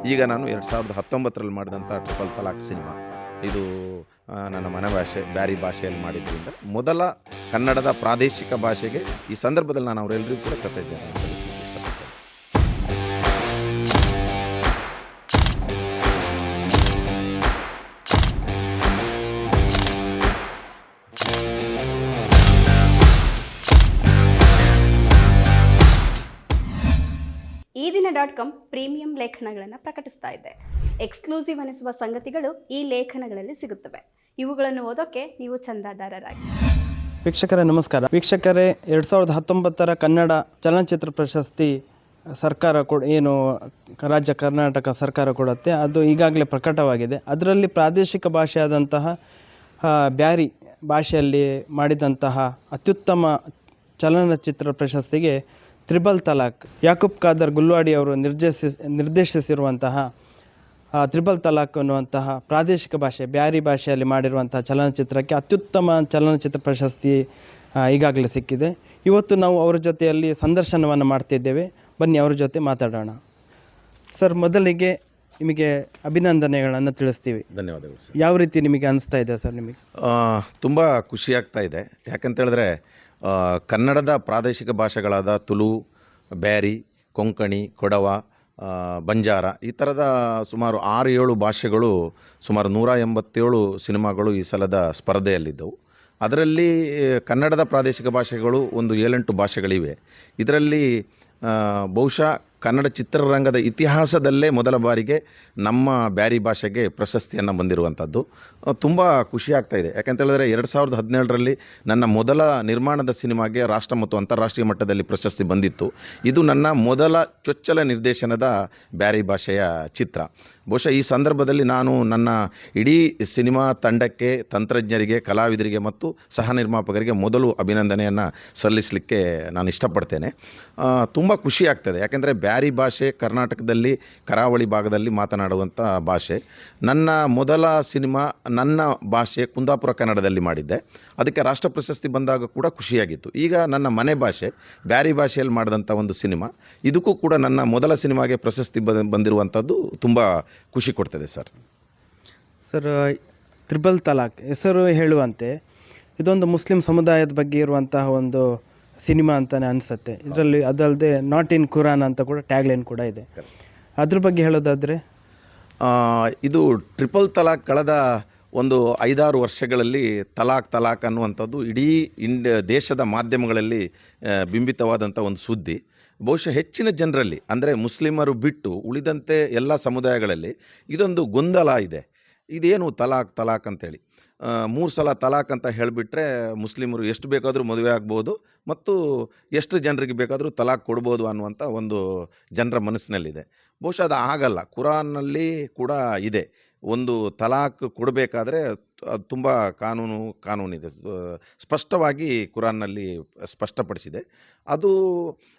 ಈಗ ನಾನು ಎರಡು ಸಾವಿರದ ಹತ್ತೊಂಬತ್ತರಲ್ಲಿ ಮಾಡಿದಂಥ ಟ್ರಿಪಲ್ ತಲಾಕ್ ಸಿನಿಮಾ. ಇದು ನನ್ನ ಮನೆ ಭಾಷೆ, ಬ್ಯಾರಿ ಭಾಷೆಯಲ್ಲಿ ಮಾಡಿದ್ದರಿಂದ ಮೊದಲ ಕನ್ನಡದ ಪ್ರಾದೇಶಿಕ ಭಾಷೆಗೆ ಈ ಸಂದರ್ಭದಲ್ಲಿ ನಾನು ಅವರೆಲ್ಲರಿಗೂ ಕೂಡ ಕೃತಜ್ಞತೆ ಡಾಟ್ ಕಾಮ್ ಪ್ರೀಮಿಯಂ ಲೇಖನಗಳನ್ನು ಪ್ರಕಟಿಸ್ತಾ ಇದೆ. ಎಕ್ಸ್ಕ್ಲೂಸಿವ್ ಅನಿಸುವ ಸಂಗತಿಗಳು ಈ ಲೇಖನಗಳಲ್ಲಿ ಸಿಗುತ್ತವೆ. ಇವುಗಳನ್ನು ಓದೋಕೆ ನೀವು ಚಂದಾದಾರರಾಗಿ. ವೀಕ್ಷಕರೇ, ನಮಸ್ಕಾರ. ವೀಕ್ಷಕರೇ, ಎರಡು ಸಾವಿರದ ಹತ್ತೊಂಬತ್ತರ ಕನ್ನಡ ಚಲನಚಿತ್ರ ಪ್ರಶಸ್ತಿ ಸರ್ಕಾರ ಕೊಡ, ಏನು ರಾಜ್ಯ ಕರ್ನಾಟಕ ಸರ್ಕಾರ ಕೊಡುತ್ತೆ, ಅದು ಈಗಾಗಲೇ ಪ್ರಕಟವಾಗಿದೆ. ಅದರಲ್ಲಿ ಪ್ರಾದೇಶಿಕ ಭಾಷೆಯಾದಂತಹ ಬ್ಯಾರಿ ಭಾಷೆಯಲ್ಲಿ ಮಾಡಿದಂತಹ ಅತ್ಯುತ್ತಮ ಚಲನಚಿತ್ರ ಪ್ರಶಸ್ತಿಗೆ ತ್ರಿಬಲ್ ತಲಾಕ್ ಯಾಕೂಬ್ ಖಾದರ್ ಗುಲ್ವಾಡಿ ಅವರು ನಿರ್ದೇಶಿ ನಿರ್ದೇಶಿಸಿರುವಂತಹ ತ್ರಿಬಲ್ ತಲಾಕ್ ಅನ್ನುವಂತಹ ಪ್ರಾದೇಶಿಕ ಭಾಷೆ ಬ್ಯಾರಿ ಭಾಷೆಯಲ್ಲಿ ಮಾಡಿರುವಂತಹ ಚಲನಚಿತ್ರಕ್ಕೆ ಅತ್ಯುತ್ತಮ ಚಲನಚಿತ್ರ ಪ್ರಶಸ್ತಿ ಈಗಾಗಲೇ ಸಿಕ್ಕಿದೆ. ಇವತ್ತು ನಾವು ಅವರ ಜೊತೆಯಲ್ಲಿ ಸಂದರ್ಶನವನ್ನು ಮಾಡ್ತಿದ್ದೇವೆ. ಬನ್ನಿ ಅವರ ಜೊತೆ ಮಾತಾಡೋಣ. ಸರ್ ಮೊದಲಿಗೆ ನಿಮಗೆ ಅಭಿನಂದನೆಗಳನ್ನು ತಿಳಿಸ್ತೀವಿ. ಧನ್ಯವಾದಗಳು ಸರ್. ಯಾವ ರೀತಿ ನಿಮಗೆ ಅನಿಸ್ತಾ ಇದೆ ಸರ್ ನಿಮಗೆ? ತುಂಬ ಖುಷಿಯಾಗ್ತಾ ಇದೆ. ಯಾಕಂತ ಹೇಳಿದ್ರೆ ಆ, ಕನ್ನಡದ ಪ್ರಾದೇಶಿಕ ಭಾಷೆಗಳಾದ ತುಳು, ಬ್ಯಾರಿ, ಕೊಂಕಣಿ, ಕೊಡವ ಬಂಜಾರ ಈ ಥರದ ಸುಮಾರು ಆರು ಏಳು ಭಾಷೆಗಳು ಸುಮಾರು ನೂರ ಎಂಬತ್ತೇಳು ಸಿನಿಮಾಗಳು ಈ ಸಲದ ಸ್ಪರ್ಧೆಯಲ್ಲಿದ್ದವು. ಅದರಲ್ಲಿ ಕನ್ನಡದ ಪ್ರಾದೇಶಿಕ ಭಾಷೆಗಳು ಒಂದು ಏಳೆಂಟು ಭಾಷೆಗಳಿವೆ. ಇದರಲ್ಲಿ ಬಹುಶಃ ಕನ್ನಡ ಚಿತ್ರರಂಗದ ಇತಿಹಾಸದಲ್ಲೇ ಮೊದಲ ಬಾರಿಗೆ ನಮ್ಮ ಬ್ಯಾರಿ ಭಾಷೆಗೆ ಪ್ರಶಸ್ತಿಯನ್ನು ಬಂದಿರುವಂಥದ್ದು. ತುಂಬ ಖುಷಿ ಆಗ್ತಾ ಇದೆ. ಯಾಕಂತ ಹೇಳಿದ್ರೆ ಎರಡು ಸಾವಿರದ ಹದಿನೇಳರಲ್ಲಿ ನನ್ನ ಮೊದಲ ನಿರ್ಮಾಣದ ಸಿನಿಮಾಗೆ ರಾಷ್ಟ್ರ ಮತ್ತು ಅಂತಾರಾಷ್ಟ್ರೀಯ ಮಟ್ಟದಲ್ಲಿ ಪ್ರಶಸ್ತಿ ಬಂದಿತ್ತು. ಇದು ನನ್ನ ಮೊದಲ ಚೊಚ್ಚಲ ನಿರ್ದೇಶನದ ಬ್ಯಾರಿ ಭಾಷೆಯ ಚಿತ್ರ. ಬಹುಶಃ ಈ ಸಂದರ್ಭದಲ್ಲಿ ನಾನು ನನ್ನ ಇಡೀ ಸಿನಿಮಾ ತಂಡಕ್ಕೆ, ತಂತ್ರಜ್ಞರಿಗೆ, ಕಲಾವಿದರಿಗೆ ಮತ್ತು ಸಹ ನಿರ್ಮಾಪಕರಿಗೆ ಮೊದಲು ಅಭಿನಂದನೆಯನ್ನು ಸಲ್ಲಿಸಲಿಕ್ಕೆ ನಾನು ಇಷ್ಟಪಡ್ತೇನೆ. ತುಂಬ ಖುಷಿ ಆಗ್ತದೆ. ಯಾಕೆಂದರೆ ಬ್ಯಾರಿ ಭಾಷೆ ಕರ್ನಾಟಕದಲ್ಲಿ, ಕರಾವಳಿ ಭಾಗದಲ್ಲಿ ಮಾತನಾಡುವಂಥ ಭಾಷೆ. ನನ್ನ ಮೊದಲ ಸಿನಿಮಾ ನನ್ನ ಭಾಷೆ ಕುಂದಾಪುರ, ಕನ್ನಡದಲ್ಲಿ ಮಾಡಿದ್ದೆ. ಅದಕ್ಕೆ ರಾಷ್ಟ್ರ ಪ್ರಶಸ್ತಿ ಬಂದಾಗ ಕೂಡ ಖುಷಿಯಾಗಿತ್ತು. ಈಗ ನನ್ನ ಮನೆ ಭಾಷೆ, ಬ್ಯಾರಿ ಭಾಷೆಯಲ್ಲಿ ಮಾಡಿದಂಥ ಒಂದು ಸಿನಿಮಾ. ಇದಕ್ಕೂ ಕೂಡ ನನ್ನ ಮೊದಲ ಸಿನಿಮಾಗೆ ಪ್ರಶಸ್ತಿ ಬಂದಿರುವಂಥದ್ದು ತುಂಬ ಖುಷಿ ಕೊಡ್ತದೆ ಸರ್. ಸರ್ ತ್ರಿಬಲ್ ತಲಾಕ್ ಹೆಸರು ಹೇಳುವಂತೆ ಇದೊಂದು ಮುಸ್ಲಿಂ ಸಮುದಾಯದ ಬಗ್ಗೆ ಇರುವಂತಹ ಒಂದು ಸಿನಿಮಾ ಅಂತಲೇ ಅನಿಸುತ್ತೆ. ಇದರಲ್ಲಿ ಅದಲ್ಲದೆ ನಾಟ್ ಇನ್ ಕುರಾನ್ ಅಂತ ಕೂಡ ಟ್ಯಾಗ್ಲೈನ್ ಕೂಡ ಇದೆ. ಅದ್ರ ಬಗ್ಗೆ ಹೇಳೋದಾದರೆ? ಇದು ಟ್ರಿಪಲ್ ತಲಾಕ್ ಕಳೆದ ಒಂದು ಐದಾರು ವರ್ಷಗಳಲ್ಲಿ ತಲಾಕ್ ತಲಾಕ್ ಅನ್ನುವಂಥದ್ದು ಇಡೀ ಇಂಡ ದೇಶದ ಮಾಧ್ಯಮಗಳಲ್ಲಿ ಬಿಂಬಿತವಾದಂಥ ಒಂದು ಸುದ್ದಿ. ಬಹುಶಃ ಹೆಚ್ಚಿನ ಜನರಲ್ಲಿ, ಅಂದರೆ ಮುಸ್ಲಿಮರು ಬಿಟ್ಟು ಉಳಿದಂತೆ ಎಲ್ಲ ಸಮುದಾಯಗಳಲ್ಲಿ ಇದೊಂದು ಗೊಂದಲ ಇದೆ. ಇದೇನು ತಲಾಕ್ ತಲಾಕ್ ಅಂತೇಳಿ. ಮೂರು ಸಲ ತಲಾಕ್ ಅಂತ ಹೇಳಿಬಿಟ್ರೆ ಮುಸ್ಲಿಮರು ಎಷ್ಟು ಬೇಕಾದರೂ ಮದುವೆ ಆಗ್ಬೋದು ಮತ್ತು ಎಷ್ಟು ಜನರಿಗೆ ಬೇಕಾದರೂ ತಲಾಕ್ ಕೊಡ್ಬೋದು ಅನ್ನುವಂಥ ಒಂದು ಜನರ ಮನಸ್ಸಿನಲ್ಲಿದೆ. ಬಹುಶಃ ಅದು ಆಗಲ್ಲ. ಕುರಾನ್ನಲ್ಲಿ ಕೂಡ ಇದೆ. ಒಂದು ತಲಾಕ್ ಕೊಡಬೇಕಾದ್ರೆ ಅದು ತುಂಬ ಕಾನೂನು ಕಾನೂನಿದೆ. ಸ್ಪಷ್ಟವಾಗಿ ಕುರಾನ್ನಲ್ಲಿ ಸ್ಪಷ್ಟಪಡಿಸಿದೆ. ಅದು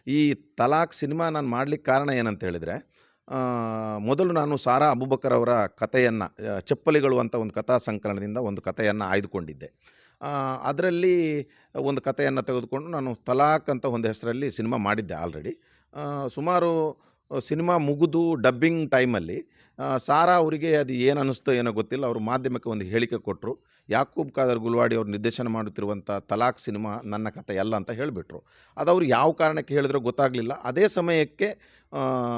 ಈ ತಲಾಕ್ ಸಿನಿಮಾ ನಾನು ಮಾಡಲಿಕ್ಕೆ ಕಾರಣ ಏನಂತ ಹೇಳಿದರೆ ಮೊದಲು ನಾನು ಸಾರಾ ಅಬುಬಕರ್ ಅವರ ಕಥೆಯನ್ನು ಚಪ್ಪಲಿಗಳು ಅಂತ ಒಂದು ಕಥಾ ಸಂಕಲನದಿಂದ ಒಂದು ಕಥೆಯನ್ನು ಆಯ್ದುಕೊಂಡಿದ್ದೆ. ಅದರಲ್ಲಿ ಒಂದು ಕಥೆಯನ್ನು ತೆಗೆದುಕೊಂಡು ನಾನು ತಲಾಕ್ ಅಂತ ಒಂದು ಹೆಸರಲ್ಲಿ ಸಿನಿಮಾ ಮಾಡಿದ್ದೆ ಆಲ್ರೆಡಿ. ಸುಮಾರು ಸಿನಿಮಾ ಮುಗಿದು ಡಬ್ಬಿಂಗ್ ಟೈಮಲ್ಲಿ ಸಾರಾ ಅವರಿಗೆ ಅದು ಏನು ಅನ್ನಿಸ್ತೋ ಏನೋ ಗೊತ್ತಿಲ್ಲ. ಅವರು ಮಾಧ್ಯಮಕ್ಕೆ ಒಂದು ಹೇಳಿಕೆ ಕೊಟ್ಟರು ಯಾಕೂಬ್ ಖಾದರ್ ಗುಲ್ವಾಡಿ ಅವರು ನಿರ್ದೇಶನ ಮಾಡುತ್ತಿರುವಂಥ ತಲಾಖ್ ಸಿನಿಮಾ ನನ್ನ ಕಥೆ ಅಲ್ಲ ಅಂತ ಹೇಳಿಬಿಟ್ರು. ಅದು ಅವರು ಯಾವ ಕಾರಣಕ್ಕೆ ಹೇಳಿದ್ರೋ ಗೊತ್ತಾಗಲಿಲ್ಲ. ಅದೇ ಸಮಯಕ್ಕೆ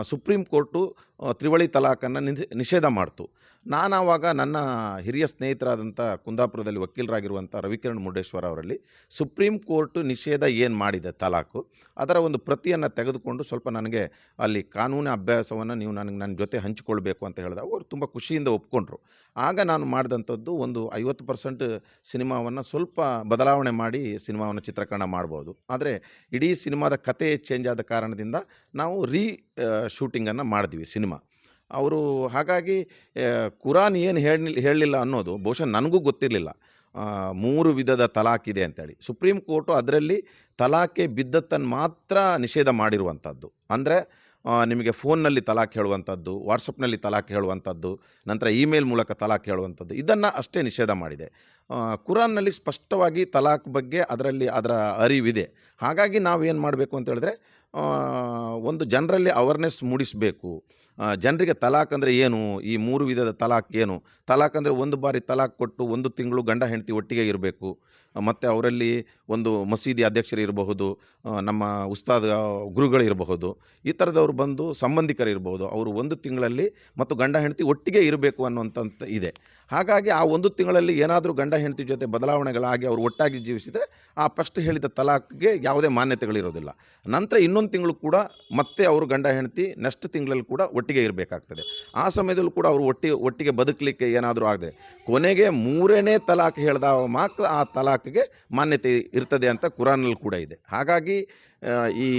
ಸುಪ್ರೀಂ ಕೋರ್ಟು ತ್ರಿವಳಿ ತಲಾಖನ್ನು ನಿಷ್- ನಿಷೇಧ ಮಾಡ್ತು. ನಾನು ಆವಾಗ ನನ್ನ ಹಿರಿಯ ಸ್ನೇಹಿತರಾದಂಥ ಕುಂದಾಪುರದಲ್ಲಿ ವಕೀಲರಾಗಿರುವಂಥ ರವಿಕಿರಣ್ ಮುರುಡೇಶ್ವರ ಅವರಲ್ಲಿ ಸುಪ್ರೀಂ ಕೋರ್ಟ್ ನಿಷೇಧ ಏನು ಮಾಡಿದೆ ತಲಾಖು, ಅದರ ಒಂದು ಪ್ರತಿಯನ್ನು ತೆಗೆದುಕೊಂಡು ಸ್ವಲ್ಪ ನನಗೆ ಅಲ್ಲಿ ಕಾನೂನು ಅಭ್ಯಾಸವನ್ನು ನೀವು ನನಗೆ ನನ್ನ ಜೊತೆ ಹಂಚಿಕೊಳ್ಬೇಕು ಅಂತ ಹೇಳಿದಾಗ ಅವರು ತುಂಬ ಖುಷಿಯಿಂದ ಒಪ್ಕೊಂಡ್ರು. ಆಗ ನಾನು ಮಾಡಿದಂಥದ್ದು ಒಂದು ಐವತ್ತು ಪರ್ಸೆಂಟ್ ಸಿನಿಮಾವನ್ನು ಸ್ವಲ್ಪ ಬದಲಾವಣೆ ಮಾಡಿ ಸಿನಿಮಾವನ್ನು ಚಿತ್ರೀಕರಣ ಮಾಡ್ಬೋದು. ಆದರೆ ಇಡೀ ಸಿನಿಮಾದ ಕತೆ ಚೇಂಜ್ ಆದ ಕಾರಣದಿಂದ ನಾವು ರೀ ಶೂಟಿಂಗನ್ನು ಮಾಡಿದ್ವಿ ಸಿನಿಮಾ. ಅವರು ಹಾಗಾಗಿ ಕುರಾನ್ ಏನು ಹೇಳಿ ಹೇಳಲಿಲ್ಲ ಅನ್ನೋದು ಬಹುಶಃ ನನಗೂ ಗೊತ್ತಿರಲಿಲ್ಲ. ಮೂರು ವಿಧದ ತಲಾಖ್ ಇದೆ ಅಂತೇಳಿ. ಸುಪ್ರೀಂ ಕೋರ್ಟು ಅದರಲ್ಲಿ ತಲಾಖೆ ಬಿದ್ದತ್ತನ್ನು ಮಾತ್ರ ನಿಷೇಧ ಮಾಡಿರುವಂಥದ್ದು. ಅಂದರೆ ನಿಮಗೆ ಫೋನ್ನಲ್ಲಿ ತಲಾಖ್ ಹೇಳುವಂಥದ್ದು, ವಾಟ್ಸಪ್ನಲ್ಲಿ ತಲಾಖ್ ಹೇಳುವಂಥದ್ದು, ನಂತರ ಇಮೇಲ್ ಮೂಲಕ ತಲಾಖ್ ಹೇಳುವಂಥದ್ದು, ಇದನ್ನು ಅಷ್ಟೇ ನಿಷೇಧ ಮಾಡಿದೆ. ಕುರಾನ್ನಲ್ಲಿ ಸ್ಪಷ್ಟವಾಗಿ ತಲಾಖ್ ಬಗ್ಗೆ ಅದರಲ್ಲಿ ಅದರ ಅರಿವಿದೆ. ಹಾಗಾಗಿ ನಾವು ಏನು ಮಾಡಬೇಕು ಅಂತ ಹೇಳಿದ್ರೆ ಒಂದು ಜನರಲ್ಲಿ ಅವೇರ್ನೆಸ್ ಮೂಡಿಸಬೇಕು. ಜನರಿಗೆ ತಲಾಖ್ ಅಂದರೆ ಏನು? ಈ ಮೂರು ವಿಧದ ತಲಾಖ್ ಏನು? ತಲಾಖ್ ಅಂದರೆ ಒಂದು ಬಾರಿ ತಲಾಖ್ ಕೊಟ್ಟು ಒಂದು ತಿಂಗಳು ಗಂಡ ಹೆಂಡತಿ ಒಟ್ಟಿಗೆ ಇರಬೇಕು. ಮತ್ತು ಅವರಲ್ಲಿ ಒಂದು ಮಸೀದಿ ಅಧ್ಯಕ್ಷರು ಇರಬಹುದು ನಮ್ಮ ಉಸ್ತಾದ ಗುರುಗಳಿರಬಹುದು ಈ ಥರದವ್ರು ಬಂದು ಸಂಬಂಧಿಕರು ಇರಬಹುದು. ಅವರು ಒಂದು ತಿಂಗಳಲ್ಲಿ ಮತ್ತು ಗಂಡ ಹೆಂಡತಿ ಒಟ್ಟಿಗೆ ಇರಬೇಕು ಅನ್ನುವಂಥದ್ದು ಇದೆ. ಹಾಗಾಗಿ ಆ ಒಂದು ತಿಂಗಳಲ್ಲಿ ಏನಾದರೂ ಗಂಡ ಹೆಂಡತಿ ಜೊತೆ ಬದಲಾವಣೆಗಳಾಗಿ ಅವರು ಒಟ್ಟಾಗಿ ಜೀವಿಸಿದರೆ ಆ ಫಸ್ಟ್ ಹೇಳಿದ ತಲಾಖ್ಗೆ ಯಾವುದೇ ಮಾನ್ಯತೆಗಳಿರೋದಿಲ್ಲ. ನಂತರ ಇನ್ನೊಂದು ತಿಂಗಳು ಕೂಡ ಮತ್ತೆ ಅವರು ಗಂಡ ಹೆಂಡತಿ ನೆಕ್ಸ್ಟ್ ತಿಂಗಳಲ್ಲಿ ಕೂಡ ಒಟ್ಟಿಗೆ ಇರಬೇಕಾಗ್ತದೆ. ಆ ಸಮಯದಲ್ಲೂ ಕೂಡ ಅವರು ಒಟ್ಟಿಗೆ ಒಟ್ಟಿಗೆ ಬದುಕಲಿಕ್ಕೆ ಏನಾದರೂ ಆಗದೆ ಕೊನೆಗೆ ಮೂರನೇ ತಲಾಖ್ ಹೇಳಿದ ಮಾತ್ರ ಆ ತಲಾಖ್ಗೆ ಮಾನ್ಯತೆ ಇರ್ತದೆ ಅಂತ ಕುರಾನಲ್ಲಿ ಕೂಡ ಇದೆ. ಹಾಗಾಗಿ ಈ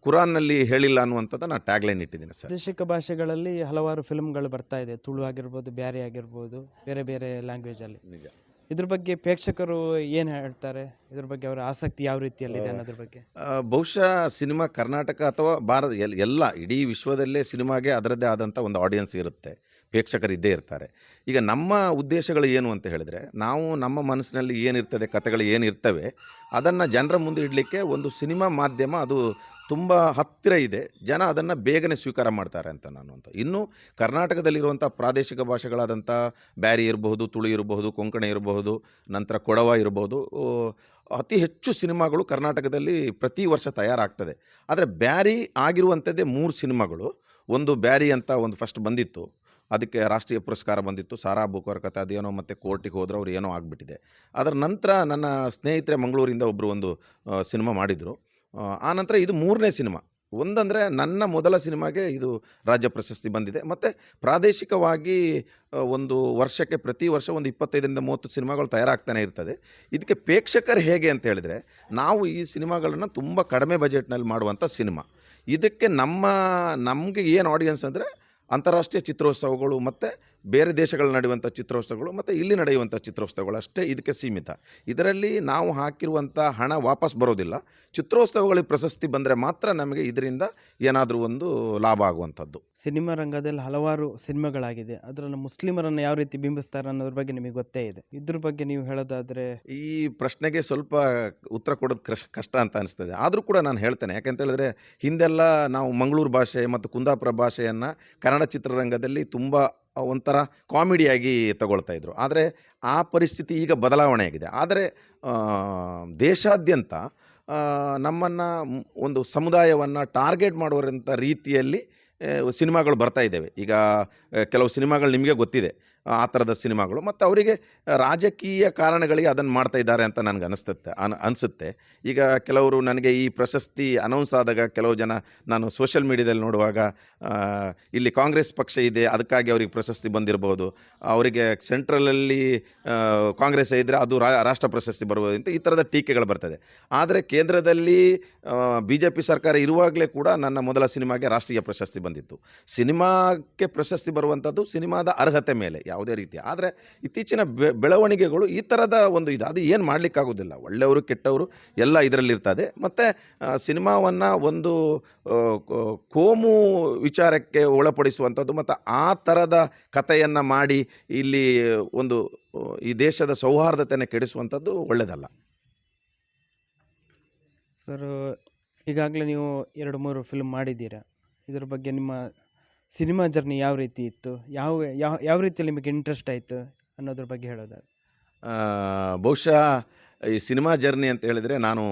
ಕುರಾನ್ನಲ್ಲಿ ಹೇಳಿಲ್ಲ ಅನ್ನುವಂಥದ್ದು ನಾನು ಟ್ಯಾಗ್ಲೈನ್ ಇಟ್ಟಿದ್ದೀನಿ ಸರ್. ಪ್ರಾದೇಶಿಕ ಭಾಷೆಗಳಲ್ಲಿ ಹಲವಾರು ಫಿಲ್ಮ್ಗಳು ಬರ್ತಾ ಇದೆ. ತುಳು ಆಗಿರ್ಬೋದು ಬ್ಯಾರಿ ಆಗಿರ್ಬೋದು ಬೇರೆ ಬೇರೆ ಲ್ಯಾಂಗ್ವೇಜಲ್ಲಿ ನಿಜ. ಇದ್ರ ಬಗ್ಗೆ ಪ್ರೇಕ್ಷಕರು ಏನು ಹೇಳ್ತಾರೆ? ಇದ್ರ ಬಗ್ಗೆ ಅವರ ಆಸಕ್ತಿ ಯಾವ ರೀತಿಯಲ್ಲಿದೆ ಅನ್ನೋದ್ರ ಬಗ್ಗೆ? ಆ, ಬಹುಶಃ ಸಿನಿಮಾ ಕರ್ನಾಟಕ ಅಥವಾ ಭಾರತ ಎಲ್ ಎಲ್ಲ ಇಡೀ ವಿಶ್ವದಲ್ಲೇ ಸಿನಿಮಾಗೆ ಅದರದ್ದೇ ಆದಂಥ ಒಂದು ಆಡಿಯನ್ಸ್ ಇರುತ್ತೆ. ಪ್ರೇಕ್ಷಕರು ಇದ್ದೇ ಇರ್ತಾರೆ. ಈಗ ನಮ್ಮ ಉದ್ದೇಶಗಳು ಏನು ಅಂತ ಹೇಳಿದರೆ, ನಾವು ನಮ್ಮ ಮನಸ್ಸಿನಲ್ಲಿ ಏನಿರ್ತದೆ, ಕಥೆಗಳು ಏನಿರ್ತವೆ, ಅದನ್ನು ಜನರ ಮುಂದೆ ಇಡಲಿಕ್ಕೆ ಒಂದು ಸಿನಿಮಾ ಮಾಧ್ಯಮ ಅದು ತುಂಬ ಹತ್ತಿರ ಇದೆ. ಜನ ಅದನ್ನು ಬೇಗನೆ ಸ್ವೀಕಾರ ಮಾಡ್ತಾರೆ ಅಂತ ನಾನು ಅಂತ. ಇನ್ನು ಕರ್ನಾಟಕದಲ್ಲಿರುವಂಥ ಪ್ರಾದೇಶಿಕ ಭಾಷೆಗಳಾದಂಥ ಬ್ಯಾರಿ ಇರಬಹುದು, ತುಳು ಇರಬಹುದು, ಕೊಂಕಣ ಇರಬಹುದು, ನಂತರ ಕೊಡವ ಇರಬಹುದು ಅತಿ ಹೆಚ್ಚು ಸಿನಿಮಾಗಳು ಕರ್ನಾಟಕದಲ್ಲಿ ಪ್ರತಿ ವರ್ಷ ತಯಾರಾಗ್ತದೆ. ಆದರೆ ಬ್ಯಾರಿ ಆಗಿರುವಂಥದ್ದೇ ಮೂರು ಸಿನಿಮಾಗಳು. ಒಂದು ಬ್ಯಾರಿ ಅಂತ ಒಂದು ಫಸ್ಟ್ ಬಂದಿತ್ತು. ಅದಕ್ಕೆ ರಾಷ್ಟ್ರೀಯ ಪುರಸ್ಕಾರ ಬಂದಿತ್ತು. ಸಾರಾ ಬುಕರ್ ಕಥೆ, ಅದೇನೋ ಮತ್ತು ಕೋರ್ಟಿಗೆ ಹೋದ್ರೆ ಅವ್ರು ಏನೋ ಆಗಿಬಿಟ್ಟಿದೆ. ಅದರ ನಂತರ ನನ್ನ ಸ್ನೇಹಿತರೆ ಮಂಗಳೂರಿಂದ ಒಬ್ಬರು ಒಂದು ಸಿನಿಮಾ ಮಾಡಿದರು. ಆ ನಂತರ ಇದು ಮೂರನೇ ಸಿನಿಮಾ. ಒಂದಂದರೆ ನನ್ನ ಮೊದಲ ಸಿನಿಮಾಗೆ ಇದು ರಾಜ್ಯ ಪ್ರಶಸ್ತಿ ಬಂದಿದೆ. ಮತ್ತು ಪ್ರಾದೇಶಿಕವಾಗಿ ಒಂದು ವರ್ಷಕ್ಕೆ ಪ್ರತಿ ವರ್ಷ ಒಂದು ಇಪ್ಪತ್ತೈದರಿಂದ ಮೂವತ್ತು ಸಿನಿಮಾಗಳು ತಯಾರಾಗ್ತಾನೆ ಇರ್ತದೆ. ಇದಕ್ಕೆ ಪ್ರೇಕ್ಷಕರು ಹೇಗೆ ಅಂತ ಹೇಳಿದರೆ, ನಾವು ಈ ಸಿನಿಮಾಗಳನ್ನು ತುಂಬ ಕಡಿಮೆ ಬಜೆಟ್ನಲ್ಲಿ ಮಾಡುವಂಥ ಸಿನಿಮಾ. ಇದಕ್ಕೆ ನಮ್ಮ, ನಮಗೆ ಏನು ಆಡಿಯನ್ಸ್ ಅಂದರೆ ಅಂತಾರಾಷ್ಟ್ರೀಯ ಚಿತ್ರೋತ್ಸವಗಳು ಮತ್ತು ಬೇರೆ ದೇಶಗಳಲ್ಲಿ ನಡೆಯುವಂಥ ಚಿತ್ರೋತ್ಸವಗಳು ಮತ್ತು ಇಲ್ಲಿ ನಡೆಯುವಂಥ ಚಿತ್ರೋತ್ಸವಗಳು ಅಷ್ಟೇ ಇದಕ್ಕೆ ಸೀಮಿತ. ಇದರಲ್ಲಿ ನಾವು ಹಾಕಿರುವಂಥ ಹಣ ವಾಪಸ್ ಬರೋದಿಲ್ಲ. ಚಿತ್ರೋತ್ಸವಗಳಿಗೆ ಪ್ರಶಸ್ತಿ ಬಂದರೆ ಮಾತ್ರ ನಮಗೆ ಇದರಿಂದ ಏನಾದರೂ ಒಂದು ಲಾಭ ಆಗುವಂಥದ್ದು. ಸಿನಿಮಾ ರಂಗದಲ್ಲಿ ಹಲವಾರು ಸಿನಿಮಾಗಳಾಗಿದೆ. ಅದರಲ್ಲಿ ಮುಸ್ಲಿಮರನ್ನು ಯಾವ ರೀತಿ ಬಿಂಬಿಸ್ತಾರೆ ಅನ್ನೋದ್ರ ಬಗ್ಗೆ ನಿಮಗೆ ಗೊತ್ತೇ ಇದೆ. ಇದ್ರ ಬಗ್ಗೆ ನೀವು ಹೇಳೋದಾದರೆ? ಈ ಪ್ರಶ್ನೆಗೆ ಸ್ವಲ್ಪ ಉತ್ತರ ಕೊಡೋದು ಕಷ್ಟ ಕಷ್ಟ ಅಂತ ಅನಿಸ್ತದೆ. ಆದರೂ ಕೂಡ ನಾನು ಹೇಳ್ತೇನೆ. ಯಾಕೆಂತ ಹೇಳಿದ್ರೆ ಹಿಂದೆಲ್ಲ ನಾವು ಮಂಗಳೂರು ಭಾಷೆ ಮತ್ತು ಕುಂದಾಪುರ ಭಾಷೆಯನ್ನು ಕನ್ನಡ ಚಿತ್ರರಂಗದಲ್ಲಿ ತುಂಬ ಒಂಥರ ಕಾಮಿಡಿಯಾಗಿ ತಗೊಳ್ತಾ ಇದ್ರು. ಆದರೆ ಆ ಪರಿಸ್ಥಿತಿ ಈಗ ಬದಲಾವಣೆ ಆಗಿದೆ. ಆದರೆ ದೇಶಾದ್ಯಂತ ನಮ್ಮನ್ನು ಒಂದು ಸಮುದಾಯವನ್ನು ಟಾರ್ಗೆಟ್ ಮಾಡುವಂಥ ರೀತಿಯಲ್ಲಿ ಸಿನಿಮಾಗಳು ಬರ್ತಾ ಇದ್ದಾವೆ. ಈಗ ಕೆಲವು ಸಿನಿಮಾಗಳು ನಿಮಗೆ ಗೊತ್ತಿದೆ. ಆ ಥರದ ಸಿನಿಮಾಗಳು. ಮತ್ತು ಅವರಿಗೆ ರಾಜಕೀಯ ಕಾರಣಗಳಿಗೆ ಅದನ್ನು ಮಾಡ್ತಾ ಇದ್ದಾರೆ ಅಂತ ನನಗೆ ಅನಿಸ್ತತ್ತೆ, ಅನ್, ಅನಿಸುತ್ತೆ. ಈಗ ಕೆಲವರು ನನಗೆ ಈ ಪ್ರಶಸ್ತಿ ಅನೌನ್ಸ್ ಆದಾಗ ಕೆಲವು ಜನ ನಾನು ಸೋಷಿಯಲ್ ಮೀಡಿಯಾದಲ್ಲಿ ನೋಡುವಾಗ ಇಲ್ಲಿ ಕಾಂಗ್ರೆಸ್ ಪಕ್ಷ ಇದೆ, ಅದಕ್ಕಾಗಿ ಅವರಿಗೆ ಪ್ರಶಸ್ತಿ ಬಂದಿರಬಹುದು ಅವರಿಗೆ ಸೆಂಟ್ರಲಲ್ಲಿ ಕಾಂಗ್ರೆಸ್ ಇದ್ದರೆ ಅದು ರಾಷ್ಟ್ರ ಪ್ರಶಸ್ತಿ ಬರ್ಬೋದು ಅಂತ ಈ ಥರದ ಟೀಕೆಗಳು ಬರ್ತದೆ. ಆದರೆ ಕೇಂದ್ರದಲ್ಲಿ ಬಿ ಜೆ ಪಿ ಸರ್ಕಾರ ಇರುವಾಗಲೇ ಕೂಡ ನನ್ನ ಮೊದಲ ಸಿನಿಮಾಗೆ ರಾಷ್ಟ್ರೀಯ ಪ್ರಶಸ್ತಿ ಬಂದಿತ್ತು. ಸಿನಿಮಾಕ್ಕೆ ಪ್ರಶಸ್ತಿ ಬರುವಂಥದ್ದು ಸಿನಿಮಾದ ಅರ್ಹತೆ ಮೇಲೆ ಯಾವುದೇ ರೀತಿ. ಆದರೆ ಇತ್ತೀಚಿನ ಬೆಳವಣಿಗೆಗಳು ಈ ಥರದ ಒಂದು ಇದು. ಅದು ಏನು ಮಾಡಲಿಕ್ಕಾಗೋದಿಲ್ಲ. ಒಳ್ಳೆಯವರು, ಕೆಟ್ಟವರು ಎಲ್ಲ ಇದರಲ್ಲಿರ್ತದೆ ಮತ್ತು ಸಿನಿಮಾವನ್ನು ಒಂದು ಕೋಮು ವಿಚಾರಕ್ಕೆ ಒಳಪಡಿಸುವಂಥದ್ದು ಮತ್ತು ಆ ಥರದ ಕಥೆಯನ್ನು ಮಾಡಿ ಇಲ್ಲಿ ಒಂದು ಈ ದೇಶದ ಸೌಹಾರ್ದತೆಯನ್ನು ಕೆಡಿಸುವಂಥದ್ದು ಒಳ್ಳೆಯದಲ್ಲ ಸರ್, ಈಗಾಗಲೇ ನೀವು ಎರಡು, ಮೂರು ಫಿಲ್ಮ್ ಮಾಡಿದ್ದೀರಾ. ಇದ್ರ ಬಗ್ಗೆ ನಿಮ್ಮ ಸಿನಿಮಾ ಜರ್ನಿ ಯಾವ ರೀತಿ ಇತ್ತು? ಯಾವ ಯಾವ ಯಾವ ರೀತಿಯಲ್ಲಿ ನಿಮಗೆ ಇಂಟ್ರೆಸ್ಟ್ ಆಯಿತು ಅನ್ನೋದ್ರ ಬಗ್ಗೆ ಹೇಳೋದಾದ್ರೆ? ಬಹುಶಃ ಈ ಸಿನಿಮಾ ಜರ್ನಿ ಅಂತ ಹೇಳಿದರೆ ನಾನು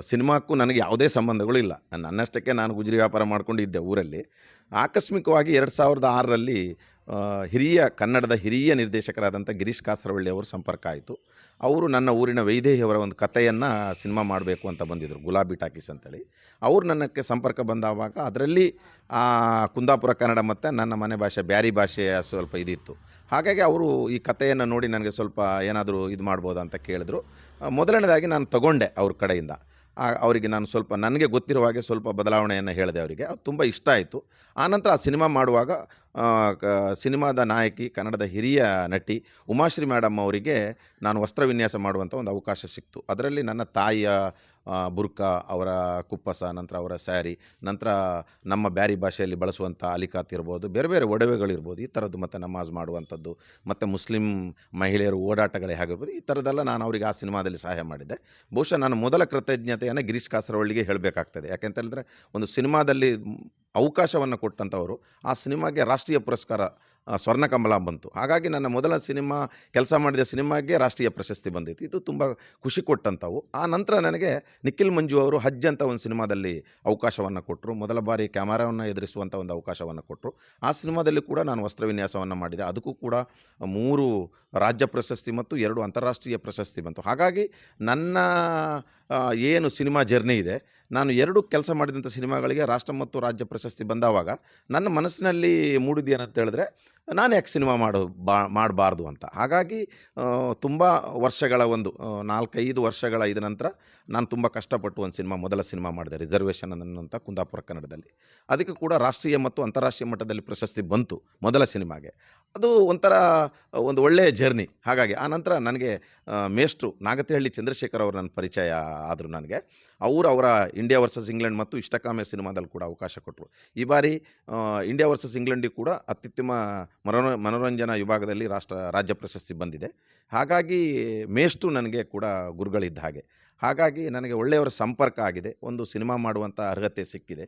ಸಿನಿಮಾಕ್ಕೂ ನನಗೆ ಯಾವುದೇ ಸಂಬಂಧಗಳು ಇಲ್ಲ. ನನ್ನಷ್ಟಕ್ಕೆ ನಾನು ಗುಜರಿ ವ್ಯಾಪಾರ ಮಾಡ್ಕೊಂಡಿದ್ದೆ ಊರಲ್ಲಿ. ಆಕಸ್ಮಿಕವಾಗಿ ಎರಡು ಸಾವಿರದ ಆರರಲ್ಲಿ ಹಿರಿಯ ಕನ್ನಡದ ಹಿರಿಯ ನಿರ್ದೇಶಕರಾದಂಥ ಗಿರೀಶ್ ಕಾಸರವಳ್ಳಿ ಅವರು ಸಂಪರ್ಕ ಆಯಿತು. ಅವರು ನನ್ನ ಊರಿನ ವೈದೇಹಿಯವರ ಒಂದು ಕಥೆಯನ್ನು ಸಿನಿಮಾ ಮಾಡಬೇಕು ಅಂತ ಬಂದಿದ್ದರು, ಗುಲಾಬಿ ಟಾಕೀಸ್ ಅಂತೇಳಿ. ಅವರು ನನ್ನಕ್ಕೆ ಸಂಪರ್ಕ ಬಂದಾವಾಗ ಅದರಲ್ಲಿ ಕುಂದಾಪುರ ಕನ್ನಡ ಮತ್ತು ನನ್ನ ಮನೆ ಭಾಷೆ, ಬ್ಯಾರಿ ಭಾಷೆಯ ಸ್ವಲ್ಪ ಇದಿತ್ತು. ಹಾಗಾಗಿ ಅವರು ಈ ಕಥೆಯನ್ನು ನೋಡಿ ನನಗೆ ಸ್ವಲ್ಪ ಏನಾದರೂ ಇದು ಮಾಡ್ಬೋದಾ ಅಂತ ಕೇಳಿದ್ರು. ಮೊದಲನೇದಾಗಿ ನಾನು ತಗೊಂಡೆ ಅವ್ರ ಕಡೆಯಿಂದ. ಅವರಿಗೆ ನಾನು ಸ್ವಲ್ಪ, ನನಗೆ ಗೊತ್ತಿರುವ ಹಾಗೆ ಸ್ವಲ್ಪ ಬದಲಾವಣೆಯನ್ನು ಹೇಳಿದೆ ಅವರಿಗೆ. ಅದು ತುಂಬ ಇಷ್ಟ ಆಯಿತು. ಆನಂತರ ಆ ಸಿನಿಮಾ ಮಾಡುವಾಗ ಸಿನಿಮಾದ ನಾಯಕಿ, ಕನ್ನಡದ ಹಿರಿಯ ನಟಿ ಉಮಾಶ್ರೀ ಮೇಡಮ್ ಅವರಿಗೆ ನಾನು ವಸ್ತ್ರ ವಿನ್ಯಾಸ ಮಾಡುವಂಥ ಒಂದು ಅವಕಾಶ ಸಿಕ್ತು. ಅದರಲ್ಲಿ ನನ್ನ ತಾಯಿಯ ಬುರ್ಕಾ, ಅವರ ಕುಪ್ಪಸ, ನಂತರ ಅವರ ಸ್ಯಾರಿ, ನಂತರ ನಮ್ಮ ಬ್ಯಾರಿ ಭಾಷೆಯಲ್ಲಿ ಬಳಸುವಂಥ ಅಲಿಕಾತ್ ಇರ್ಬೋದು, ಬೇರೆ ಬೇರೆ ಒಡವೆಗಳಿರ್ಬೋದು ಈ ಥರದ್ದು ಮತ್ತು ನಮಾಜ್ ಮಾಡುವಂಥದ್ದು, ಮತ್ತು ಮುಸ್ಲಿಂ ಮಹಿಳೆಯರು ಓಡಾಟಗಳೇ ಆಗಿರ್ಬೋದು, ಈ ಥರದ್ದೆಲ್ಲ ನಾನು ಅವರಿಗೆ ಆ ಸಿನಿಮಾದಲ್ಲಿ ಸಹಾಯ ಮಾಡಿದ್ದೆ. ಬಹುಶಃ ನಾನು ಮೊದಲ ಕೃತಜ್ಞತೆಯನ್ನು ಗಿರೀಶ್ ಕಾಸರವಳ್ಳಿಗೆ ಹೇಳಬೇಕಾಗ್ತದೆ. ಯಾಕೆಂತ ಹೇಳಿದ್ರೆ, ಒಂದು ಸಿನಿಮಾದಲ್ಲಿ ಅವಕಾಶವನ್ನು ಕೊಟ್ಟಂಥವರು ಆ ಸಿನಿಮಾಗೆ ರಾಷ್ಟ್ರೀಯ ಪುರಸ್ಕಾರ ಸ್ವರ್ಣಕಮಲ ಬಂತು. ಹಾಗಾಗಿ ನನ್ನ ಮೊದಲ ಸಿನಿಮಾ, ಕೆಲಸ ಮಾಡಿದ ಸಿನಿಮಾಗೆ ರಾಷ್ಟ್ರೀಯ ಪ್ರಶಸ್ತಿ ಬಂದಿತ್ತು. ಇದು ತುಂಬ ಖುಷಿ ಕೊಟ್ಟಂಥವು ಆ ನಂತರ ನನಗೆ ನಿಖಿಲ್ ಮಂಜು ಅವರು ಹಜ್ ಅಂತ ಒಂದು ಸಿನಿಮಾದಲ್ಲಿ ಅವಕಾಶವನ್ನು ಕೊಟ್ಟರು ಮೊದಲ ಬಾರಿ ಕ್ಯಾಮರಾವನ್ನು ಎದುರಿಸುವಂಥ ಒಂದು ಅವಕಾಶವನ್ನು ಕೊಟ್ಟರು ಆ ಸಿನಿಮಾದಲ್ಲಿ ಕೂಡ ನಾನು ವಸ್ತ್ರ ವಿನ್ಯಾಸವನ್ನು ಮಾಡಿದೆ. ಅದಕ್ಕೂ ಕೂಡ ಮೂರು ರಾಜ್ಯ ಪ್ರಶಸ್ತಿ ಮತ್ತು ಎರಡು ಅಂತಾರಾಷ್ಟ್ರೀಯ ಪ್ರಶಸ್ತಿ ಬಂತು. ಹಾಗಾಗಿ ನನ್ನ ಏನು ಸಿನಿಮಾ ಜರ್ನಿ ಇದೆ. ನಾನು ಎರಡು ಕೆಲಸ ಮಾಡಿದಂಥ ಸಿನಿಮಾಗಳಿಗೆ ರಾಷ್ಟ್ರ ಮತ್ತು ರಾಜ್ಯ ಪ್ರಶಸ್ತಿ ಬಂದಾವಾಗ ನನ್ನ ಮನಸ್ಸಿನಲ್ಲಿ ಮೂಡಿದ್ದೇನಂತ ಹೇಳಿದ್ರೆ, ನಾನು ಯಾಕೆ ಸಿನಿಮಾ ಮಾಡು, ಬಾ, ಮಾಡಬಾರ್ದು ಅಂತ. ಹಾಗಾಗಿ ತುಂಬ ವರ್ಷಗಳ ಒಂದು ನಾಲ್ಕೈದು ವರ್ಷಗಳ ಇದ ನಂತರ ನಾನು ತುಂಬ ಕಷ್ಟಪಟ್ಟು ಒಂದು ಸಿನಿಮಾ, ಮೊದಲ ಸಿನಿಮಾ ಮಾಡಿದೆ ರಿಸರ್ವೇಷನ್ ಅನ್ನೋಂಥ ಕುಂದಾಪುರ ಕನ್ನಡದಲ್ಲಿ. ಅದಕ್ಕೆ ಕೂಡ ರಾಷ್ಟ್ರೀಯ ಮತ್ತು ಅಂತಾರಾಷ್ಟ್ರೀಯ ಮಟ್ಟದಲ್ಲಿ ಪ್ರಶಸ್ತಿ ಬಂತು, ಮೊದಲ ಸಿನಿಮಾಗೆ. ಅದು ಒಂಥರ ಒಂದು ಒಳ್ಳೆಯ ಜರ್ನಿ. ಹಾಗಾಗಿ ಆ ನಂತರ ನನಗೆ ಮೇಷ್ಟ್ರು ನಾಗತಿಹಳ್ಳಿ ಚಂದ್ರಶೇಖರ್ ಅವರು ನನ್ನ ಪರಿಚಯ ಆದರು ನನಗೆ. ಅವರು ಅವರ ಇಂಡಿಯಾ ವರ್ಸಸ್ ಇಂಗ್ಲೆಂಡ್ ಮತ್ತು ಇಷ್ಟಕಾಮೆ ಸಿನಿಮಾದಲ್ಲಿ ಕೂಡ ಅವಕಾಶ ಕೊಟ್ಟರು ಈ ಬಾರಿ ಇಂಡಿಯಾ ವರ್ಸಸ್ ಇಂಗ್ಲೆಂಡಿಗೆ ಕೂಡ ಅತ್ಯುತ್ತಮ ಮನೋ ಮನೋರಂಜನಾ ವಿಭಾಗದಲ್ಲಿ ರಾಷ್ಟ್ರ, ರಾಜ್ಯ ಪ್ರಶಸ್ತಿ ಬಂದಿದೆ. ಹಾಗಾಗಿ ಮೇಷ್ಟ್ರು ನನಗೆ ಕೂಡ ಗುರುಗಳಿದ್ದ ಹಾಗೆ. ಹಾಗಾಗಿ ನನಗೆ ಒಳ್ಳೆಯವರ ಸಂಪರ್ಕ ಆಗಿದೆ. ಒಂದು ಸಿನಿಮಾ ಮಾಡುವಂಥ ಅರ್ಹತೆ ಸಿಕ್ಕಿದೆ.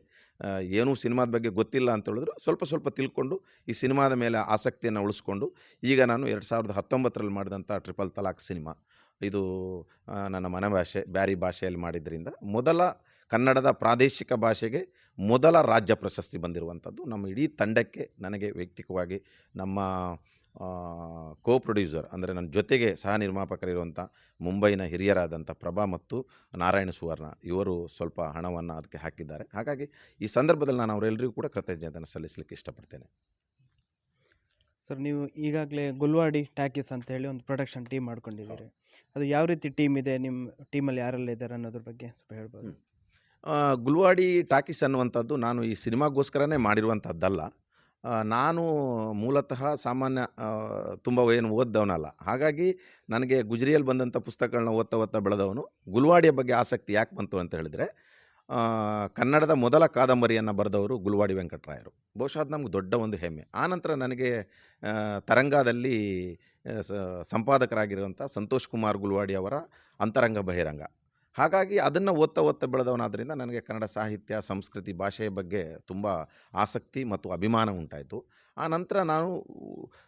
ಏನೂ ಸಿನಿಮಾದ ಬಗ್ಗೆ ಗೊತ್ತಿಲ್ಲ ಅಂತ ಹೇಳಿದ್ರು. ಸ್ವಲ್ಪ ಸ್ವಲ್ಪ ತಿಳ್ಕೊಂಡು ಈ ಸಿನಿಮಾದ ಮೇಲೆ ಆಸಕ್ತಿಯನ್ನು ಉಳಿಸ್ಕೊಂಡು ಈಗ ನಾನು ಎರಡು ಸಾವಿರದ ಹತ್ತೊಂಬತ್ತರಲ್ಲಿ ಮಾಡಿದಂಥ ಟ್ರಿಪಲ್ ತಲಾಕ್ ಸಿನಿಮಾ. ಇದು ನನ್ನ ಮನೆ ಭಾಷೆ, ಬ್ಯಾರಿ ಭಾಷೆಯಲ್ಲಿ ಮಾಡಿದ್ರಿಂದ ಮೊದಲ ಕನ್ನಡದ ಪ್ರಾದೇಶಿಕ ಭಾಷೆಗೆ ಮೊದಲ ರಾಜ್ಯ ಪ್ರಶಸ್ತಿ ಬಂದಿರುವಂಥದ್ದು ನಮ್ಮ ಇಡೀ ತಂಡಕ್ಕೆ ನನಗೆ ವೈಯಕ್ತಿಕವಾಗಿ ನಮ್ಮ ಕೋ ಪ್ರೊಡ್ಯೂಸರ್ ಅಂದರೆ ನನ್ನ ಜೊತೆಗೆ ಸಹ ನಿರ್ಮಾಪಕರಿರುವಂಥ ಮುಂಬೈನ ಹಿರಿಯರಾದಂಥ ಪ್ರಭಾ ಮತ್ತು ನಾರಾಯಣ ಸುವರ್ಣ ಇವರು ಸ್ವಲ್ಪ ಹಣವನ್ನು ಅದಕ್ಕೆ ಹಾಕಿದ್ದಾರೆ. ಹಾಗಾಗಿ ಈ ಸಂದರ್ಭದಲ್ಲಿ ನಾನು ಅವರೆಲ್ಲರಿಗೂ ಕೂಡ ಕೃತಜ್ಞತೆಯನ್ನು ಸಲ್ಲಿಸಲಿಕ್ಕೆ ಇಷ್ಟಪಡ್ತೇನೆ. ಸರ್ ನೀವು ಈಗಾಗಲೇ ಗುಲ್ವಾಡಿ ಟ್ಯಾಕಿಸ್ ಅಂತ ಹೇಳಿ ಒಂದು ಪ್ರೊಡಕ್ಷನ್ ಟೀಮ್ ಮಾಡ್ಕೊಂಡಿದ್ದೀರಿ. ಅದು ಯಾವ ರೀತಿ ಟೀಮ್ ಇದೆ? ನಿಮ್ಮ ಟೀಮಲ್ಲಿ ಯಾರೆಲ್ಲ ಇದ್ದಾರೆ ಅನ್ನೋದ್ರ ಬಗ್ಗೆ ಸ್ವಲ್ಪ ಹೇಳ್ಬೋದು? ಗುಲ್ವಾಡಿ ಟಾಕೀಸ್ ಅನ್ನುವಂಥದ್ದು ನಾನು ಈ ಸಿನಿಮಾಗೋಸ್ಕರನೇ ಮಾಡಿರುವಂಥದ್ದಲ್ಲ. ನಾನು ಮೂಲತಃ ಸಾಮಾನ್ಯ ತುಂಬ ಏನು ಓದ್ದವನಲ್ಲ. ಹಾಗಾಗಿ ನನಗೆ ಗುಜರಿಯಲ್ಲಿ ಬಂದಂಥ ಪುಸ್ತಕಗಳನ್ನ ಓದ್ತಾ ಓದ್ತಾ ಬೆಳೆದವನು. ಗುಲ್ವಾಡಿಯ ಬಗ್ಗೆ ಆಸಕ್ತಿ ಯಾಕೆ ಬಂತು ಅಂತ ಹೇಳಿದರೆ ಕನ್ನಡದ ಮೊದಲ ಕಾದಂಬರಿಯನ್ನು ಬರೆದವರು ಗುಲ್ವಾಡಿ ವೆಂಕಟರಾಯರು. ಬಹುಶಃ ಅದು ನಮ್ಗೆ ದೊಡ್ಡ ಒಂದು ಹೆಮ್ಮೆ. ಆನಂತರ ನನಗೆ ತರಂಗದಲ್ಲಿ ಸಂಪಾದಕರಾಗಿರುವಂಥ ಸಂತೋಷ್ ಕುಮಾರ್ ಗುಲ್ವಾಡಿ ಅವರ ಅಂತರಂಗ ಬಹಿರಂಗ. ಹಾಗಾಗಿ ಅದನ್ನು ಓದ್ತಾ ಓದ್ತಾ ಬೆಳೆದವನಾದ್ರಿಂದ ನನಗೆ ಕನ್ನಡ ಸಾಹಿತ್ಯ, ಸಂಸ್ಕೃತಿ ಭಾಷೆಯ ಬಗ್ಗೆ ತುಂಬ ಆಸಕ್ತಿ ಮತ್ತು ಅಭಿಮಾನ ಉಂಟಾಯಿತು. ಆ ನಂತರ ನಾನು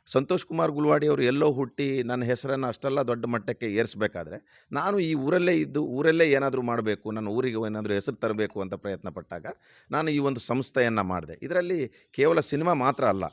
ಸಂತೋಷ್ ಕುಮಾರ್ ಗುಲ್ವಾಡಿ ಅವರು ಎಲ್ಲೋ ಹುಟ್ಟಿ ನನ್ನ ಹೆಸರನ್ನು ಅಷ್ಟೆಲ್ಲ ದೊಡ್ಡ ಮಟ್ಟಕ್ಕೆ ಏರಿಸಬೇಕಾದ್ರೆ ನಾನು ಈ ಊರಲ್ಲೇ ಇದ್ದು ಊರಲ್ಲೇ ಏನಾದರೂ ಮಾಡಬೇಕು, ನನ್ನ ಊರಿಗೆ ಏನಾದರೂ ಹೆಸರು ತರಬೇಕು ಅಂತ ಪ್ರಯತ್ನ ಪಟ್ಟಾಗ ನಾನು ಈ ಒಂದು ಸಂಸ್ಥೆಯನ್ನು ಮಾಡಿದೆ. ಇದರಲ್ಲಿ ಕೇವಲ ಸಿನಿಮಾ ಮಾತ್ರ ಅಲ್ಲ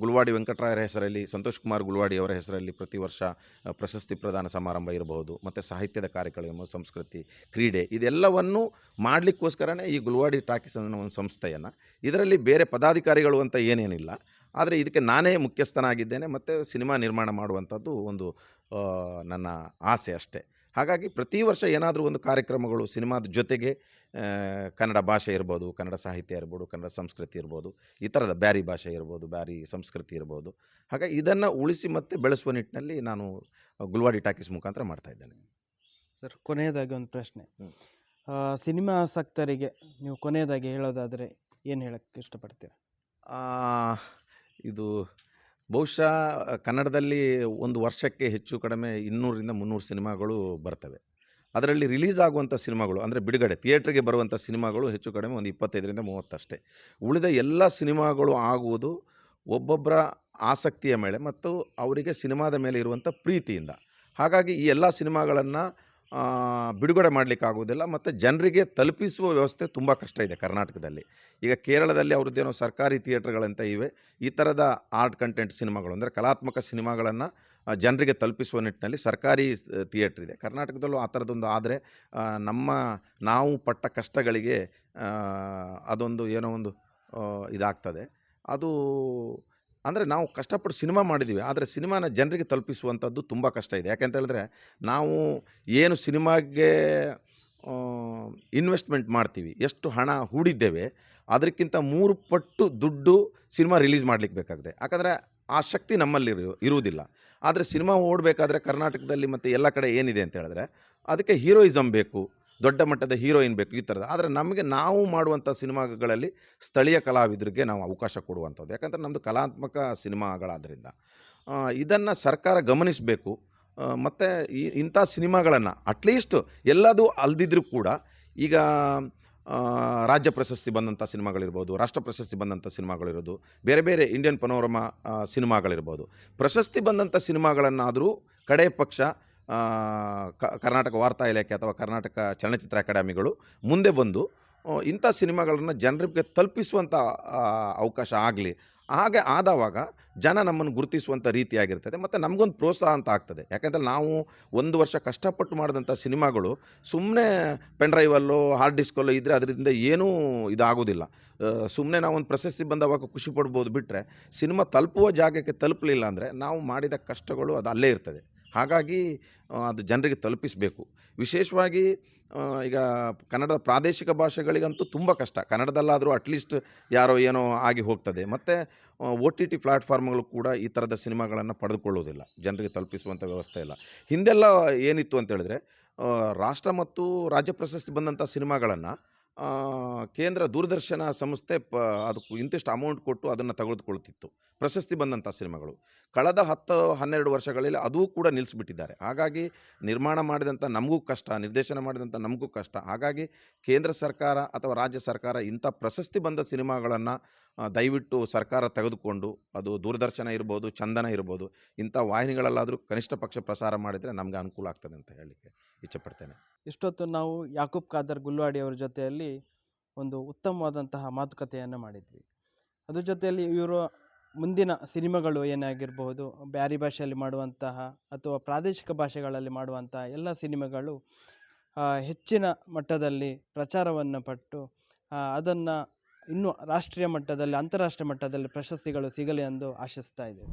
ಗುಲ್ವಾಡಿ ವೆಂಕಟರಾಯರ ಹೆಸರಲ್ಲಿ, ಸಂತೋಷ್ ಕುಮಾರ್ ಗುಲ್ವಾಡಿ ಅವರ ಹೆಸರಲ್ಲಿ ಪ್ರತಿ ವರ್ಷ ಪ್ರಶಸ್ತಿ ಪ್ರದಾನ ಸಮಾರಂಭ ಇರಬಹುದು. ಮತ್ತು ಸಾಹಿತ್ಯದ ಕಾರ್ಯಕ್ರಮ, ಸಂಸ್ಕೃತಿ, ಕ್ರೀಡೆ, ಇದೆಲ್ಲವನ್ನು ಮಾಡಲಿಕ್ಕೋಸ್ಕರನೇ ಈ ಗುಲ್ವಾಡಿ ಟಾಕೀಸ್ ಅನ್ನೋ ಒಂದು ಸಂಸ್ಥೆಯನ್ನು. ಇದರಲ್ಲಿ ಬೇರೆ ಪದಾಧಿಕಾರಿಗಳು ಅಂತ ಏನೇನಿಲ್ಲ. ಆದರೆ ಇದಕ್ಕೆ ನಾನೇ ಮುಖ್ಯಸ್ಥನಾಗಿದ್ದೇನೆ, ಮತ್ತು ಸಿನಿಮಾ ನಿರ್ಮಾಣ ಮಾಡುವಂಥದ್ದು ಒಂದು ನನ್ನ ಆಸೆ ಅಷ್ಟೇ. ಹಾಗಾಗಿ ಪ್ರತಿ ವರ್ಷ ಏನಾದರೂ ಒಂದು ಕಾರ್ಯಕ್ರಮಗಳು ಸಿನಿಮಾದ ಜೊತೆಗೆ ಕನ್ನಡ ಭಾಷೆ ಇರ್ಬೋದು ಕನ್ನಡ ಸಾಹಿತ್ಯ ಇರ್ಬೋದು ಕನ್ನಡ ಸಂಸ್ಕೃತಿ ಇರ್ಬೋದು ಈ ಥರದ ಬ್ಯಾರಿ ಭಾಷೆ ಇರ್ಬೋದು ಬ್ಯಾರಿ ಸಂಸ್ಕೃತಿ ಇರ್ಬೋದು. ಹಾಗಾಗಿ ಇದನ್ನು ಉಳಿಸಿ ಮತ್ತೆ ಬೆಳೆಸುವ ನಿಟ್ಟಿನಲ್ಲಿ ನಾನು ಗುಲ್ವಾಡಿ ಟಾಕೀಸ್ ಮುಖಾಂತರ ಮಾಡ್ತಾ ಇದ್ದೇನೆ. ಸರ್ ಕೊನೆಯದಾಗಿ ಒಂದು ಪ್ರಶ್ನೆ. ಸಿನಿಮಾ ಆಸಕ್ತರಿಗೆ ನೀವು ಕೊನೆಯದಾಗಿ ಹೇಳೋದಾದರೆ ಏನು ಹೇಳಕ್ಕೆ ಇಷ್ಟಪಡ್ತೀರಾ? ಇದು ಬಹುಶಃ ಕನ್ನಡದಲ್ಲಿ ಒಂದು ವರ್ಷಕ್ಕೆ ಹೆಚ್ಚು ಕಡಿಮೆ ಇನ್ನೂರಿಂದ ಮುನ್ನೂರು ಸಿನಿಮಾಗಳು ಬರ್ತವೆ. ಅದರಲ್ಲಿ ರಿಲೀಸ್ ಆಗುವಂಥ ಸಿನಿಮಾಗಳು, ಅಂದರೆ ಬಿಡುಗಡೆ, ಥಿಯೇಟ್ರಿಗೆ ಬರುವಂಥ ಸಿನಿಮಾಗಳು ಹೆಚ್ಚು ಕಡಿಮೆ ಒಂದು ಇಪ್ಪತ್ತೈದರಿಂದ ಮೂವತ್ತಷ್ಟೇ. ಉಳಿದ ಎಲ್ಲ ಸಿನಿಮಾಗಳು ಆಗುವುದು ಒಬ್ಬೊಬ್ಬರ ಆಸಕ್ತಿಯ ಮೇಲೆ ಮತ್ತು ಅವರಿಗೆ ಸಿನಿಮಾದ ಮೇಲೆ ಇರುವಂಥ ಪ್ರೀತಿಯಿಂದ. ಹಾಗಾಗಿ ಈ ಎಲ್ಲ ಸಿನಿಮಾಗಳನ್ನು ಬಿಡುಗಡೆ ಮಾಡಲಿಕ್ಕಾಗೋದಿಲ್ಲ ಮತ್ತು ಜನರಿಗೆ ತಲುಪಿಸುವ ವ್ಯವಸ್ಥೆ ತುಂಬ ಕಷ್ಟ ಇದೆ ಕರ್ನಾಟಕದಲ್ಲಿ. ಈಗ ಕೇರಳದಲ್ಲಿ ಅವ್ರದ್ದೇನೋ ಸರ್ಕಾರಿ ಥಿಯೇಟ್ರ್ಗಳಂತ ಇವೆ. ಈ ಥರದ ಆರ್ಟ್ ಕಂಟೆಂಟ್ ಸಿನಿಮಾಗಳು ಅಂದರೆ ಕಲಾತ್ಮಕ ಸಿನಿಮಾಗಳನ್ನು ಜನರಿಗೆ ತಲುಪಿಸುವ ನಿಟ್ಟಿನಲ್ಲಿ ಸರ್ಕಾರಿ ಥಿಯೇಟ್ರ್ ಇದೆ. ಕರ್ನಾಟಕದಲ್ಲೂ ಆ ಥರದೊಂದು ಆದರೆ ನಮ್ಮ ನಾವು ಪಟ್ಟ ಕಷ್ಟಗಳಿಗೆ ಅದೊಂದು ಏನೋ ಒಂದು ಇದಾಗ್ತದೆ. ಅದು ಅಂದರೆ ನಾವು ಕಷ್ಟಪಟ್ಟು ಸಿನಿಮಾ ಮಾಡಿದ್ದೀವಿ ಆದರೆ ಸಿನಿಮಾನ ಜನರಿಗೆ ತಲುಪಿಸುವಂಥದ್ದು ತುಂಬ ಕಷ್ಟ ಇದೆ. ಯಾಕೆಂತ ಹೇಳಿದ್ರೆ ನಾವು ಏನು ಸಿನಿಮಾಗೆ ಇನ್ವೆಸ್ಟ್ಮೆಂಟ್ ಮಾಡ್ತೀವಿ, ಎಷ್ಟು ಹಣ ಹೂಡಿದ್ದೇವೆ, ಅದಕ್ಕಿಂತ ಮೂರು ಪಟ್ಟು ದುಡ್ಡು ಸಿನಿಮಾ ರಿಲೀಸ್ ಮಾಡಲಿಕ್ಕೆ ಬೇಕಾಗಿದೆ. ಯಾಕಂದರೆ ಆ ಶಕ್ತಿ ನಮ್ಮಲ್ಲಿ ಇರು, ಇರುವುದಿಲ್ಲ. ಆದರೆ ಸಿನಿಮಾ ಓಡಬೇಕಾದ್ರೆ ಕರ್ನಾಟಕದಲ್ಲಿ ಮತ್ತು ಎಲ್ಲ ಕಡೆ ಏನಿದೆ ಅಂತ ಹೇಳಿದ್ರೆ, ಅದಕ್ಕೆ ಹೀರೋಯಿಸಮ್ ಬೇಕು ದೊಡ್ಡ ಮಟ್ಟದ ಹೀರೋಯಿನ್ ಬೇಕು ಈ ಥರದ ಆದರೆ ನಮಗೆ ನಾವು ಮಾಡುವಂಥ ಸಿನಿಮಾಗಳಲ್ಲಿ ಸ್ಥಳೀಯ ಕಲಾವಿದರಿಗೆ ನಾವು ಅವಕಾಶ ಕೊಡುವಂಥದ್ದು. ಯಾಕಂದರೆ ನಮ್ಮದು ಕಲಾತ್ಮಕ ಸಿನಿಮಾಗಳಾದ್ದರಿಂದ ಇದನ್ನು ಸರ್ಕಾರ ಗಮನಿಸಬೇಕು. ಮತ್ತು ಈ ಇಂಥ ಸಿನಿಮಾಗಳನ್ನು ಅಟ್ಲೀಸ್ಟ್ ಎಲ್ಲದೂ ಅಲ್ದಿದ್ರೂ ಕೂಡ ಈಗ ರಾಜ್ಯ ಪ್ರಶಸ್ತಿ ಬಂದಂಥ ಸಿನಿಮಾಗಳಿರ್ಬೋದು, ರಾಷ್ಟ್ರ ಪ್ರಶಸ್ತಿ ಬಂದಂಥ ಸಿನಿಮಾಗಳಿರೋದು, ಬೇರೆ ಬೇರೆ ಇಂಡಿಯನ್ ಪನೋರಮಾ ಸಿನಿಮಾಗಳಿರ್ಬೋದು. ಪ್ರಶಸ್ತಿ ಬಂದಂಥ ಸಿನಿಮಾಗಳನ್ನಾದರೂ ಕಡೆ ಪಕ್ಷ ಕರ್ನಾಟಕ ವಾರ್ತಾ ಇಲಾಖೆ ಅಥವಾ ಕರ್ನಾಟಕ ಚಲನಚಿತ್ರ ಅಕಾಡೆಮಿಗಳು ಮುಂದೆ ಬಂದು ಇಂಥ ಸಿನಿಮಾಗಳನ್ನು ಜನರಿಗೆ ತಲುಪಿಸುವಂಥ ಅವಕಾಶ ಆಗಲಿ, ಹಾಗೆ ಆದವಾಗ ಜನ ನಮ್ಮನ್ನು ಗುರುತಿಸುವಂಥ ರೀತಿಯಾಗಿರ್ತದೆ ಮತ್ತು ನಮಗೊಂದು ಪ್ರೋತ್ಸಾಹ ಅಂತ ಆಗ್ತದೆ. ಯಾಕೆಂದರೆ ನಾವು ಒಂದು ವರ್ಷ ಕಷ್ಟಪಟ್ಟು ಮಾಡಿದಂಥ ಸಿನಿಮಾಗಳು ಸುಮ್ಮನೆ ಪೆನ್ಡ್ರೈವಲ್ಲೋ, ಹಾರ್ಡ್ ಡಿಸ್ಕಲ್ಲೋ ಇದ್ದರೆ ಅದರಿಂದ ಏನೂ ಇದಾಗೋದಿಲ್ಲ. ಸುಮ್ಮನೆ ನಾವು ಒಂದು ಪ್ರಶಸ್ತಿ ಬಂದವಾಗ ಖುಷಿ ಪಡ್ಬೋದು ಬಿಟ್ಟರೆ ಸಿನಿಮಾ ತಲುಪುವ ಜಾಗಕ್ಕೆ ತಲುಪಲಿಲ್ಲ ಅಂದರೆ ನಾವು ಮಾಡಿದ ಕಷ್ಟಗಳು ಅದು ಅಲ್ಲೇ ಇರ್ತದೆ. ಹಾಗಾಗಿ ಅದು ಜನರಿಗೆ ತಲುಪಿಸಬೇಕು. ವಿಶೇಷವಾಗಿ ಈಗ ಕನ್ನಡದ ಪ್ರಾದೇಶಿಕ ಭಾಷೆಗಳಿಗಂತೂ ತುಂಬ ಕಷ್ಟ. ಕನ್ನಡದಲ್ಲಾದರೂ ಅಟ್ಲೀಸ್ಟ್ ಯಾರೋ ಏನೋ ಆಗಿ ಹೋಗ್ತದೆ. ಮತ್ತು ಒ ಟಿ ಟಿ ಪ್ಲ್ಯಾಟ್ಫಾರ್ಮ್ಗಳು ಕೂಡ ಈ ಥರದ ಸಿನಿಮಾಗಳನ್ನು ಪಡೆದುಕೊಳ್ಳೋದಿಲ್ಲ ಜನರಿಗೆ ತಲುಪಿಸುವಂಥ ವ್ಯವಸ್ಥೆ ಇಲ್ಲ. ಹಿಂದೆಲ್ಲ ಏನಿತ್ತು ಅಂತ ಹೇಳಿದ್ರೆ ರಾಷ್ಟ್ರ ಮತ್ತು ರಾಜ್ಯ ಪ್ರಶಸ್ತಿ ಬಂದಂಥ ಸಿನಿಮಾಗಳನ್ನು ಕೇಂದ್ರ ದೂರದರ್ಶನ ಸಂಸ್ಥೆ ಪ, ಅದಕ್ಕೂ ಇಂತಿಷ್ಟು ಅಮೌಂಟ್ ಕೊಟ್ಟು ಅದನ್ನು ತೆಗೆದುಕೊಳ್ತಿತ್ತು ಪ್ರಶಸ್ತಿ ಬಂದಂಥ ಸಿನಿಮಾಗಳು. ಕಳೆದ ಹತ್ತು, ಹನ್ನೆರಡು ವರ್ಷಗಳಲ್ಲಿ ಅದೂ ಕೂಡ ನಿಲ್ಲಿಸ್ಬಿಟ್ಟಿದ್ದಾರೆ ಹಾಗಾಗಿ ನಿರ್ಮಾಣ ಮಾಡಿದಂಥ ನಮಗೂ ಕಷ್ಟ, ನಿರ್ದೇಶನ ಮಾಡಿದಂಥ ನಮಗೂ ಕಷ್ಟ. ಹಾಗಾಗಿ ಕೇಂದ್ರ ಸರ್ಕಾರ ಅಥವಾ ರಾಜ್ಯ ಸರ್ಕಾರ ಇಂಥ ಪ್ರಶಸ್ತಿ ಬಂದ ಸಿನಿಮಾಗಳನ್ನು ದಯವಿಟ್ಟು ಸರ್ಕಾರ ತೆಗೆದುಕೊಂಡು, ಅದು ದೂರದರ್ಶನ ಇರ್ಬೋದು, ಚಂದನ ಇರ್ಬೋದು, ಇಂಥ ವಾಹಿನಿಗಳಲ್ಲಾದರೂ ಕನಿಷ್ಠ ಪಕ್ಷ ಪ್ರಸಾರ ಮಾಡಿದರೆ ನಮಗೆ ಅನುಕೂಲ ಆಗ್ತದೆ ಅಂತ ಹೇಳಲಿಕ್ಕೆ ಇಚ್ಛೆಪಡ್ತೇನೆ. ಇಷ್ಟೊತ್ತು ನಾವು ಯಾಕೂಬ್ ಖಾದರ್ ಗುಲ್ವಾಡಿ ಅವರ ಜೊತೆಯಲ್ಲಿ ಒಂದು ಉತ್ತಮವಾದಂತಹ ಮಾತುಕತೆಯನ್ನು ಮಾಡಿದ್ವಿ. ಅದ್ರ ಜೊತೆಯಲ್ಲಿ ಇವರು ಮುಂದಿನ ಸಿನಿಮಾಗಳು ಏನಾಗಿರಬಹುದು, ಬ್ಯಾರಿ ಭಾಷೆಯಲ್ಲಿ ಮಾಡುವಂತಹ ಅಥವಾ ಪ್ರಾದೇಶಿಕ ಭಾಷೆಗಳಲ್ಲಿ ಮಾಡುವಂತಹ ಎಲ್ಲ ಸಿನಿಮಾಗಳು ಹೆಚ್ಚಿನ ಮಟ್ಟದಲ್ಲಿ ಪ್ರಚಾರವನ್ನು ಪಟ್ಟು ಅದನ್ನು ಇನ್ನೂ ರಾಷ್ಟ್ರೀಯ ಮಟ್ಟದಲ್ಲಿ, ಅಂತಾರಾಷ್ಟ್ರೀಯ ಮಟ್ಟದಲ್ಲಿ ಪ್ರಶಸ್ತಿಗಳು ಸಿಗಲಿ ಎಂದು ಆಶಿಸ್ತಾ ಇದ್ದೇವೆ.